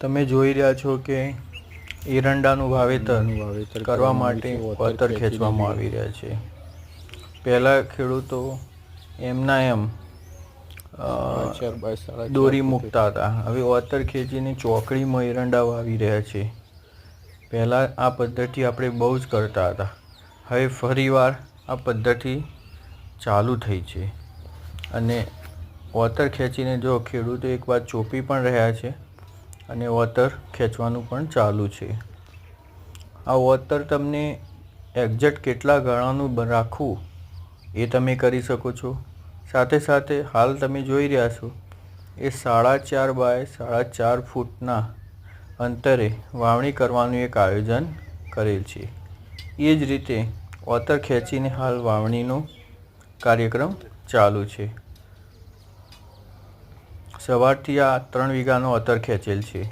તમે જોઈ રહ્યા છો કે એરંડાનું વાવેતર વાવેતર કરવા માટે વતર ખેંચવામાં આવી રહ્યા છે. પહેલાં ખેડૂતો એમના એમ દોરી મૂકતા હતા. હવે વતર ખેંચીને ચોકડીમાં એરંડા વાવી રહ્યા છે. પહેલાં આ પદ્ધતિ આપણે બહુ જ કરતા હતા. હવે ફરીવાર આ પદ્ધતિ ચાલુ થઈ છે. અને વતર ખેંચીને જો ખેડૂતો એક વાર ચોપી પણ રહ્યા છે અને વતર ખેંચવાનું પણ ચાલુ છે. આ વતર તમને એક્ઝેક્ટ કેટલા ગાળાનું રાખવું એ તમે કરી શકો છો. સાથે સાથે હાલ તમે જોઈ રહ્યા છો, એ સાડા ચાર બાય સાડા ચાર ફૂટના અંતરે વાવણી કરવાનું એક આયોજન કરેલ છે. એ જ રીતે ઓતર ખેંચીને હાલ વાવણીનો કાર્યક્રમ ચાલુ છે. સવારથી આ ત્રણ વીઘાનો અતર ખેંચેલ છે.